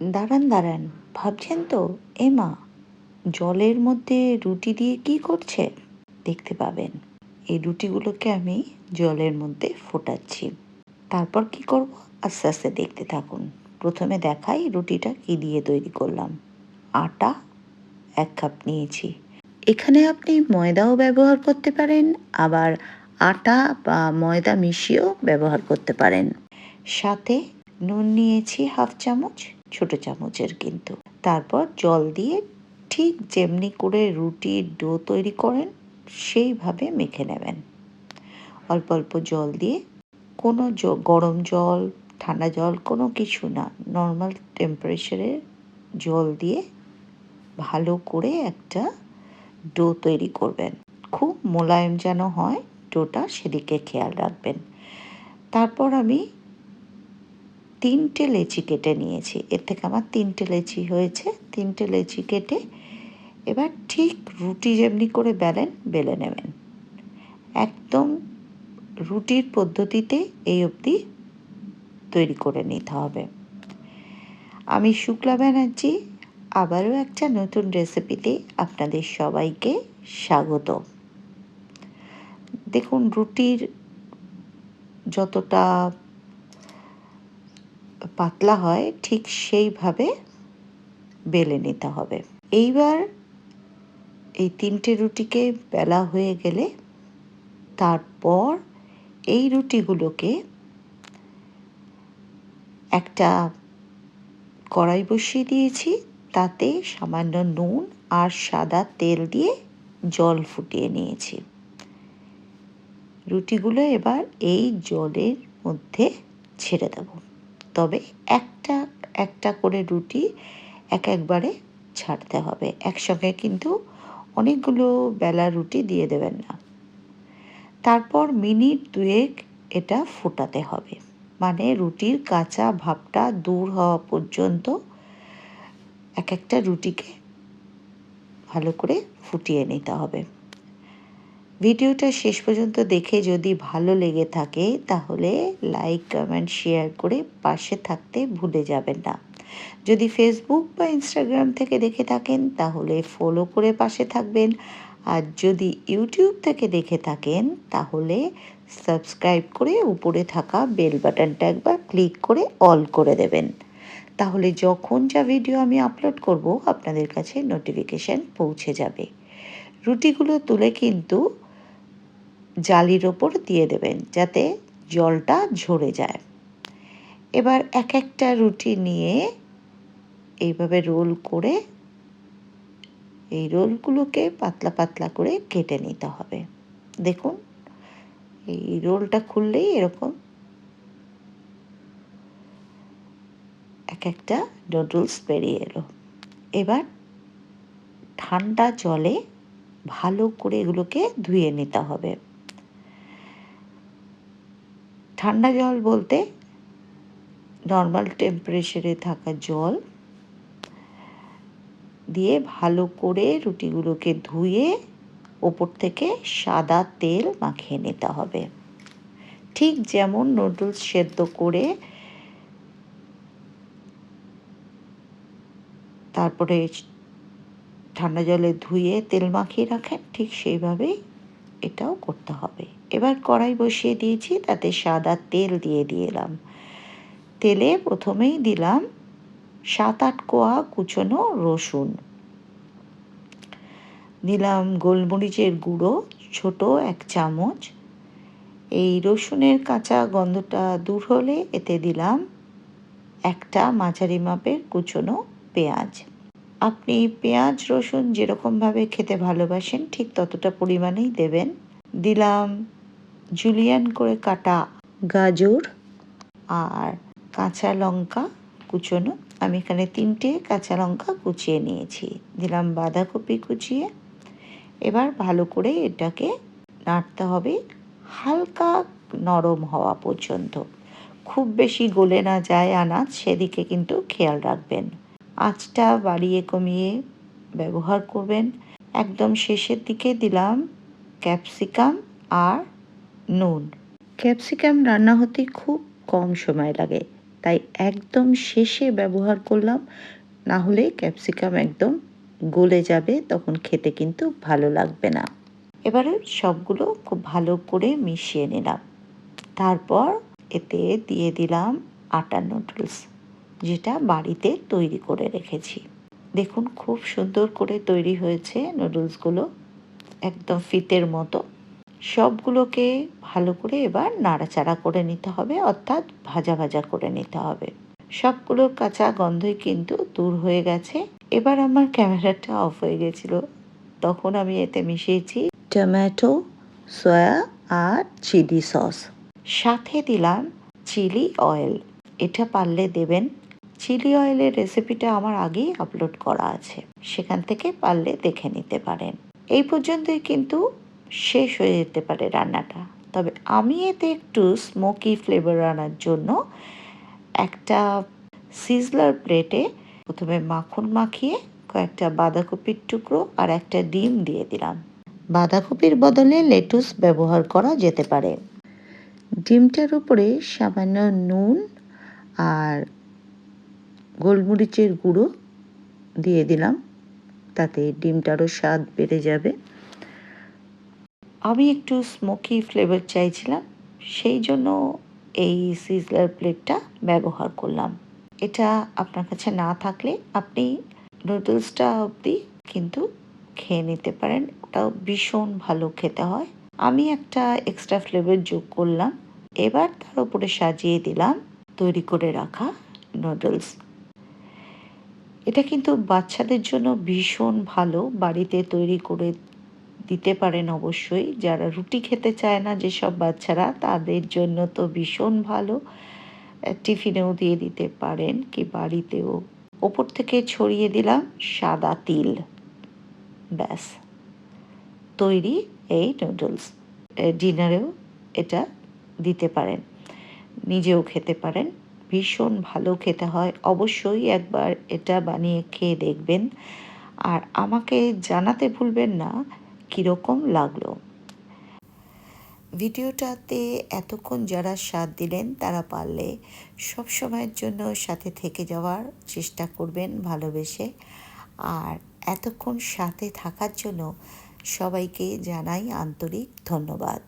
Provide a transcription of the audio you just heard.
দাঁড়ান দাঁড়ান, ভাবছেন তো, এমা, জলের মধ্যে রুটি দিয়ে কি করছে? দেখতে পাবেন। এই রুটিগুলোকে আমি জলের মধ্যে ফোটাচ্ছি। তারপর কি করব? আস্তে আস্তে দেখতে থাকুন। প্রথমে দেখাই রুটিটা কি দিয়ে তৈরি করলাম। আটা এক কাপ নিয়েছি। এখানে আপনি ময়দাও ব্যবহার করতে পারেন, আবার আটা বা ময়দা মিশিয়েও ব্যবহার করতে পারেন। সাথে নুন নিয়েছি হাফ চামচ। ছোট চামচের কিন্তু। তারপর জল দিয়ে ঠিক যেমনি করে রুটির ডো তৈরি করেন, সেইভাবে মেখে নেবেন। অল্প অল্প জল দিয়ে কোনো গরম জল, ঠান্ডা জল কোনো কিছু না নর্মাল টেম্পারেচারে জল দিয়ে ভালো করে একটা ডো তৈরি করবেন। খুব মোলায়েম যেন হয়, ডোটা সেদিকে খেয়াল রাখবেন। তারপর আমি তিনটে লেচি কেটে নিয়েছি। এর থেকে আমার তিনটে লেচি হয়েছে। তিনটে লেচি কেটে এবার ঠিক রুটি যেমনি করে বেলেন, বেলে নেবেন। একদম রুটির পদ্ধতিতে এই অবধি তৈরি করে নিতে হবে। আমি শুক্লা ব্যানার্জি, আবারও একটা নতুন রেসিপিতে আপনাদের সবাইকে স্বাগত। দেখুন, রুটির যতটা পাতলা হয়, ঠিক সেইভাবে বেলে নিতে হবে। এইবার এই তিনটে রুটিকে বেলা হয়ে গেলে তারপর এই রুটিগুলোকে একটা কড়াই বসিয়ে দিয়েছি, তাতে সামান্য নুন আর সাদা তেল দিয়ে জল ফুটিয়ে নিয়েছি। রুটিগুলো এবার এই জলের মধ্যে ছেড়ে দেব। তবে একটা একটা করে রুটি এক একবারে ছাড়তে হবে। একসঙ্গে কিন্তু অনেকগুলো বেলা রুটি দিয়ে দেবেন না। তারপর মিনিট দুয়েক এটা ফোটাতে হবে। মানে রুটির কাঁচা ভাবটা দূর হওয়া পর্যন্ত এক একটা রুটিকে ভালো করে ফুটিয়ে নিতে হবে। ভিডিওটা শেষ পর্যন্ত দেখে যদি ভালো লেগে থাকে, তাহলে লাইক কমেন্ট শেয়ার করে পাশে থাকতে ভুলে যাবেন না। যদি ফেসবুক বা ইনস্টাগ্রাম থেকে দেখে থাকেন, তাহলে ফলো করে পাশে থাকবেন। আর যদি ইউটিউব থেকে দেখে থাকেন, তাহলে সাবস্ক্রাইব করে উপরে থাকা বেল বাটনটা একবার ক্লিক করে অল করে দেবেন। তাহলে যখন যা ভিডিও আমি আপলোড করব, আপনাদের কাছে নোটিফিকেশান পৌঁছে যাবে। রুটিগুলো তুলে কিন্তু জালির ওপর দিয়ে দেবেন যাতে জলটা ঝরে যায়। এবার এক একটা রুটি নিয়ে এইভাবে রোল করে এই রোলগুলোকে পাতলা পাতলা করে কেটে নিতে হবে। দেখুন, এই রোলটা খুললেই এরকম এক একটা নুডলস বেরিয়ে এলো। এবার ঠান্ডা জলে ভালো করে এগুলোকে ধুয়ে নিতে হবে। ঠান্ডা জল বলতে নর্মাল টেম্পারেচারে থাকা জল দিয়ে ভালো করে রুটিগুলোকে ধুয়ে ওপর থেকে সাদা তেল মাখিয়ে নিতে হবে। ঠিক যেমন নুডলস সেদ্ধ করে তারপরে ঠান্ডা জলে ধুয়ে তেল মাখিয়ে রাখেন, ঠিক সেইভাবেই এটাও করতে হবে। এবার কড়াই বসিয়ে দিয়েছি, তাতে সাদা তেল দিয়ে দিলাম। তেলে প্রথমেই দিলাম সাত আট কোয়া কুচনো রসুন। দিলাম গোলমরিচের গুঁড়ো, ছোট এক চামচ। এই রসুনের কাঁচা গন্ধটা দূর হলে এতে দিলাম একটা মাঝারি মাপের কুচনো পেঁয়াজ। আপনি পেঁয়াজ, রসুন যেরকমভাবে খেতে ভালোবাসেন, ঠিক ততটা পরিমাণেই দেবেন। দিলাম জুলিয়ান করে কাটা গাজর আর কাঁচা লঙ্কা কুচোনো। আমি এখানে তিনটে কাঁচা লঙ্কা কুচিয়ে নিয়েছি। দিলাম বাঁধাকপি কুচিয়ে। এবার ভালো করে এটাকে নাড়তে হবে হালকা নরম হওয়া পর্যন্ত। খুব বেশি গলে না যায় আনাজ, সেদিকে কিন্তু খেয়াল রাখবেন। আঁচটা বাড়িয়ে কমিয়ে ব্যবহার করবেন। একদম শেষের দিকে দিলাম ক্যাপসিকাম আর নুন। ক্যাপসিকাম রান্না হতে খুব কম সময় লাগে, তাই একদম শেষে ব্যবহার করলাম। না হলে ক্যাপসিকাম একদম গলে যাবে, তখন খেতে কিন্তু ভালো লাগবে না। এবারে সবগুলো খুব ভালো করে মিশিয়ে নিলাম। তারপর এতে দিয়ে দিলাম আটা নুডলস, যেটা বাড়িতে তৈরি করে রেখেছি। দেখুন, খুব সুন্দর করে তৈরি হয়েছে নুডলসগুলো, একদম ফিতের মতো। সবগুলোকে ভালো করে এবার নাড়াচাড়া করে নিতে হবে, অর্থাৎ ভাজা ভাজা করে নিতে হবে। সবগুলো কাঁচা গন্ধই কিন্তু দূর হয়ে গেছে। এবার আমার ক্যামেরাটা অফ হয়ে গেছিল। তখন আমি এতে মিশিয়েছি টমেটো, সয়া আর চিলি সস। সাথে দিলাম চিলি অয়েল। এটা পারলে দেবেন। চিলি অয়েলের রেসিপিটা আমার আগেই আপলোড করা আছে। সেখান থেকে পারলে দেখে নিতে পারেন। এই পর্যন্তই কিন্তু শেষ হয়ে যেতে পারে রান্নাটা। তবে আমি এতে একটু স্মোকি ফ্লেভার আনার জন্য একটা সিজলার প্লেটে প্রথমে মাখন মাখিয়ে কয়েকটা বাঁধাকপির টুকরো আর একটা ডিম দিয়ে দিলাম। বাঁধাকপির বদলে লেটুস ব্যবহার করা যেতে পারে। ডিমটার উপরে সামান্য নুন আর গোলমরিচের গুঁড়ো দিয়ে দিলাম। তাতে ডিমটারও স্বাদ বেড়ে যাবে। আমি একটু স্মোকি ফ্লেভার চাইছিলাম, সেই জন্য এই সিজলার প্লেটটা ব্যবহার করলাম। এটা আপনার কাছে না থাকলে আপনি নুডলসটা অবধি কিন্তু খেয়ে নিতে পারেন, ওটাও ভীষণ ভালো খেতে হয়। আমি একটা এক্সট্রা ফ্লেভার যোগ করলাম, এবার তার উপরে সাজিয়ে দিলাম, তৈরি করে রাখা নুডলস এটা কিন্তু বাচ্চাদের জন্য ভীষণ ভালো, বাড়িতে তৈরি করে দিতে পারেন অবশ্যই। যারা রুটি খেতে চায় না, যেসব বাচ্চারা, তাদের জন্য তো ভীষণ ভালো। টিফিনেও দিয়ে দিতে পারেন কি বাড়িতেও। ওপর থেকে ছড়িয়ে দিলাম সাদা তিল। ব্যাস। তৈরি এই নুডলস। ডিনারেও এটা দিতে পারেন। নিজেও খেতে পারেন। ভীষণ ভালো খেতে হয়। অবশ্যই একবার এটা বানিয়ে খেয়ে দেখবেন। আর আমাকে জানাতে ভুলবেন না কীরকম লাগল? ভিডিওটাতে এতক্ষণ যারা সাথ দিলেন, তারা পারলে সব সময়ের জন্য সাথে থেকে যাওয়ার চেষ্টা করবেন ভালোবেসে। আর এতক্ষণ সাথে থাকার জন্য সবাইকে জানাই আন্তরিক ধন্যবাদ।